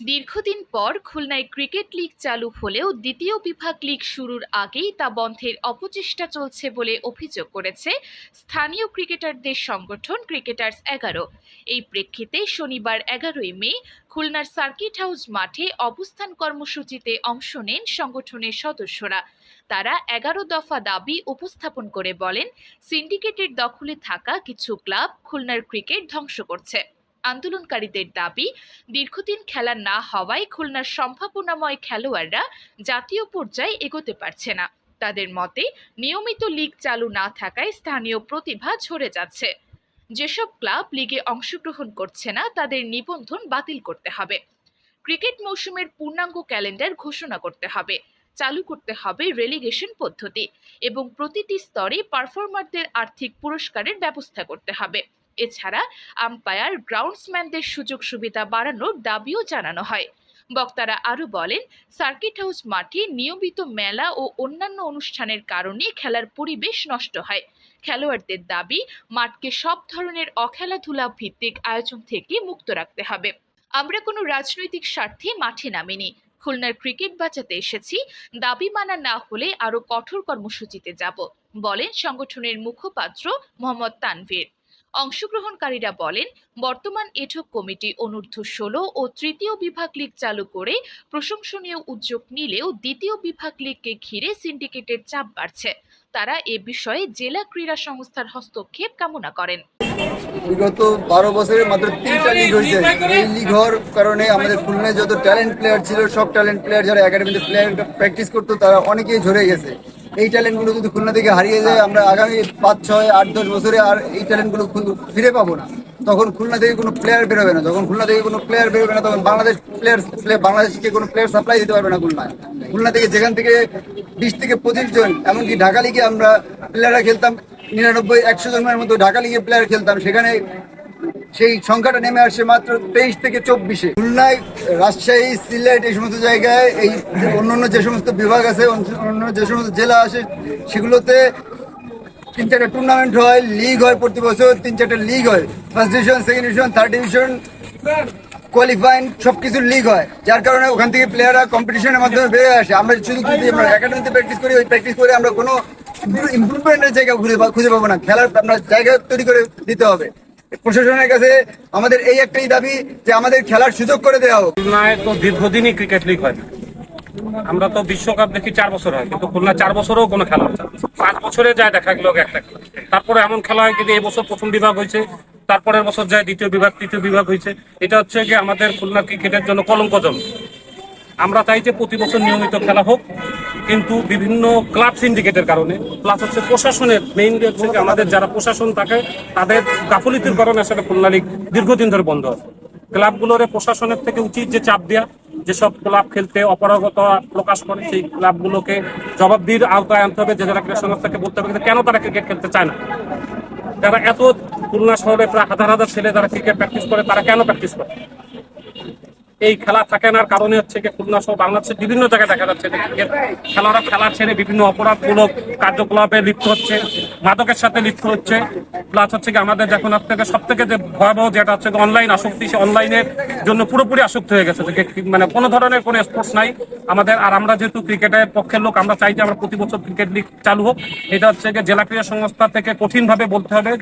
দীর্ঘদিন পর খুলনায় ক্রিকেট লিগ চালু হলেও দ্বিতীয় বিভাগ লিগ শুরুর আগেই তা বন্ধের অপচেষ্টা চলছে বলে অভিযোগ করেছে স্থানীয় ক্রিকেটারদের সংগঠন ক্রিকেটার্স এগারো। এই প্রেক্ষিতে শনিবার এগারোই মে খুলনার সার্কিট হাউস মাঠে অবস্থান কর্মসূচিতে অংশ নেন সংগঠনের সদস্যরা। তারা এগারো দফা দাবি উপস্থাপন করে বলেন, সিন্ডিকেটের দখলে থাকা কিছু ক্লাব খুলনার ক্রিকেট ধ্বংস করছে। আন্দোলনকারীদের দাবি, দীর্ঘদিন খেলা না হওয়ায় খুলনার সম্ভাবনাময় খেলোয়াড়রা জাতীয় পর্যায়ে এগোতে পারছে না। তাদের মতে, নিয়মিত লিগ চালু না থাকায় স্থানীয় প্রতিভা ঝরে যাচ্ছে। যেসব ক্লাব লিগে অংশগ্রহণ করছে না, তাদের নিবন্ধন বাতিল করতে হবে। ক্রিকেট মৌসুমের পূর্ণাঙ্গ ক্যালেন্ডার ঘোষণা করতে হবে। চালু করতে হবে রেলিগেশন পদ্ধতি এবং প্রতিটি স্তরে পারফর্মারদের আর্থিক পুরস্কারের ব্যবস্থা করতে হবে। এছাড়া আম্পায়ার গ্রাউন্ডসম্যানদের সুযোগ সুবিধা বাড়ানোর দাবিও জানানো হয়। বক্তারা আরও বলেন সার্কিট হাউস মাঠে নিয়মিত মেলা ও অন্যান্য অনুষ্ঠানের কারণে খেলার পরিবেশ নষ্ট হয়। খেলোয়াড়দের দাবি, মাঠকে সব ধরনের অখেলাধুলা ভিত্তিক আয়োজন থেকে মুক্ত রাখতে হবে। আমরা কোনো রাজনৈতিক স্বার্থে মাঠে নামিনি। খুলনার ক্রিকেট বাঁচাতে এসেছি। দাবি মানা না হলে আরও কঠোর কর্মসূচিতে যাব, বলেন সংগঠনের মুখপাত্র মোহাম্মদ তানভীর। অংশগ্রহণকারীরা বলেন, বর্তমান এঠক কমিটি অনূর্ধ্ব ষোলো ও তৃতীয় বিভাগ লীগ চালু করে প্রশংসনীয় উদ্যোগ নিলেও দ্বিতীয় বিভাগ লীগকে ঘিরে সিন্ডিকেটের চাপ বাড়ছে। তারা এ বিষয়ে জেলা ক্রীড়া সংস্থার হস্তক্ষেপ কামনা করেন। বিগত বারো বছরে মাত্র তিনটা লিগ হয়েছে। এই লিগ হওয়ার কারণে আমাদের খুলনায় যত ট্যালেন্ট প্লেয়ার ছিল, সব ট্যালেন্ট প্লেয়ার যারা একাডেমিতে প্লেয়ার প্র্যাকটিস করতো, তারা অনেকেই ঝরে গেছে। এই ট্যালেন্টগুলো যদি খুলনা থেকে হারিয়ে যায়, আমরা আগামী পাঁচ, ছয়, আট, দশ বছরে আর এই ট্যালেন্টগুলো ফিরে পাবো না। তখন খুলনা থেকে কোনো প্লেয়ার বেরোবে না। যখন খুলনা থেকে কোনো প্লেয়ার বেরোবে না, তখন বাংলাদেশ প্লেয়ার বাংলাদেশকে কোনো প্লেয়ার সাপ্লাই দিতে পারবে না খুলনায়। খুলনা থেকে যেখান থেকে বিশ থেকে পঁচিশ জন, এমনকি ঢাকা লিগে আমরা প্লেয়াররা খেলতাম, নিরানব্বই, একশো জনের মতো ঢাকা লিগে প্লেয়ার খেলতাম। সেখানে সেই সংখ্যাটা নেমে আসে মাত্র তেইশ থেকে চব্বিশে। খুলনায়, রাজশাহী, সিলেট, এই সমস্ত জায়গায় এই অন্যান্য যে সমস্ত বিভাগ আছে অন্য যে সমস্ত জেলা আছে, সেগুলোতে তিন চারটা টুর্নামেন্ট হয় লিগ হয় প্রতি বছর, তিন চারটা লিগ হয়। First division second division third division qualifying সবকিছুর লিগ হয়। যার কারণে ওখান থেকে প্লেয়াররা কম্পিটিশনের মাধ্যমে বেরিয়ে আসে। আমরা শুধু যদি আমরা একাডেমিতে প্র্যাকটিস করি, ওই প্র্যাকটিস করে আমরা কোনো ইমপ্রুভমেন্টের জায়গা খুঁজে খুঁজে পাবো না। খেলার আমরা জায়গা তৈরি করে দিতে হবে। প্রশাসনের কাছে আমাদের এই একটাই দাবি যে আমাদের খেলার সুযোগ করে দেওয়া হোক। তো দীর্ঘদিনই ক্রিকেট লিগ হয় আমরা তো বিশ্বকাপ দেখি চার বছর হয়, কিন্তু খুলনা চার বছরও কোনো খেলা হচ্ছে না। পাঁচ বছরে যায় দেখা গেল একটা খেলা। তারপরে এমন খেলা হয় কিন্তু এবছর প্রথম বিভাগ হয়েছে, তারপরের বছর যায় দ্বিতীয় বিভাগ, তৃতীয় বিভাগ হয়েছে। এটা হচ্ছে কি আমাদের খুলনা ক্রিকেটের জন্য কলঙ্কজনক। আমরা চাই যে প্রতি বছর নিয়মিত খেলা হোক, কিন্তু বিভিন্ন ক্লাব সিন্ডিকেটের কারণে প্লাস হচ্ছে প্রশাসনের মেইন হচ্ছে আমাদের যারা প্রশাসন থাকে, তাদের গাফলিতির কারণে আসলে খুলনা লীগ দীর্ঘদিন ধরে বন্ধ আছে। ক্লাবগুলোর প্রশাসনের থেকে উচিত যে চাপ দেওয়া যেসব ক্লাব খেলতে অপারগতা প্রকাশ করে, সেই ক্লাবগুলোকে জবাবদিহির আওতায় আনতে হবে, যে যারা ক্রীড়া সংস্থাকে বলতে হবে কেন তারা ক্রিকেট খেলতে চায় না? তারা এত খুলনা শহরে প্রায় হাজার হাজার ছেলে যারা ক্রিকেট প্র্যাকটিস করে, তারা কেন প্র্যাকটিস করে? এই খেলা থাকে না কারণে হচ্ছে কি খুলনা সহ বাংলাদেশের বিভিন্ন জায়গায় দেখা যাচ্ছে ক্রিকেট খেলোয়াড়রা খেলা ছেড়ে বিভিন্ন অপরাধমূলক কার্যকলাপে লিপ্ত হচ্ছে, মাদকের সাথে লিপ্ত হচ্ছে। প্লাস হচ্ছে কি আমাদের যখন থেকে সব থেকে যে ভয়াবহ যেটা হচ্ছে অনলাইন আসক্তি, সে অনলাইনের জন্য পুরোপুরি আসক্ত হয়ে গেছে। মানে কোনো ধরনের কোনো স্পোর্টস নাই। আমাদের আর আমরা যেহেতু ক্রিকেটের পক্ষের লোক, আমরা চাই যে আমরা প্রতি বছর ক্রিকেট লিগ চালু হোক। এটা হচ্ছে জেলা ক্রীড়া সংস্থা থেকে কঠিনভাবে বলতে হবে।